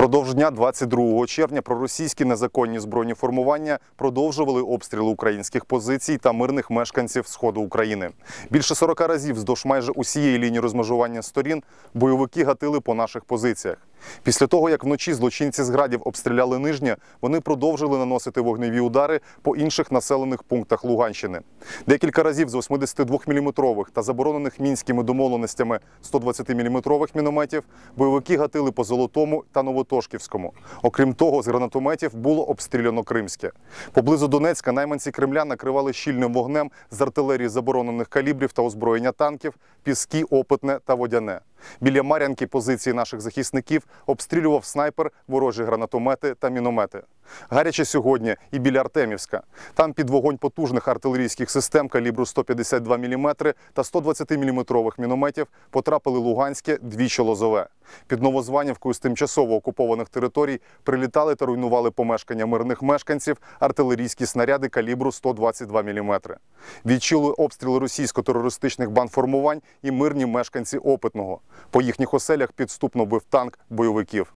Впродовж дня 22 червня проросійські незаконні збройні формування продовжували обстріли українських позицій та мирних мешканців сходу України. Більше 40 разів вздовж майже усієї лінії розмежування сторін бойовики гатили по наших позиціях. Після того, як вночі злочинці з градів обстріляли нижнє, вони продовжили наносити вогневі удари по інших населених пунктах Луганщини. Декілька разів з 82-мм та заборонених мінськими домовленостями 120-мм мінометів бойовики гатили по Золотому та Новотошківському. Окрім того, з гранатометів було обстріляно Кримське. Поблизу Донецька найманці Кремля накривали щільним вогнем з артилерії заборонених калібрів та озброєння танків, піски, опитне та водяне. Біля Мар'янки позиції наших захисників обстрілював снайпер, ворожі гранатомети та міномети. Гаряче сьогодні і біля Артемівська. Там під вогонь потужних артилерійських систем калібру 152 мм та 120 мм мінометів потрапили Луганське двічі лозове. Під Новозванівкою з тимчасово окупованих територій прилітали та руйнували помешкання мирних мешканців артилерійські снаряди калібру 122 мм. Відчули обстріли російсько-терористичних бандформувань і мирні мешканці опитного. По їхніх оселях підступно бив танк бойовиків.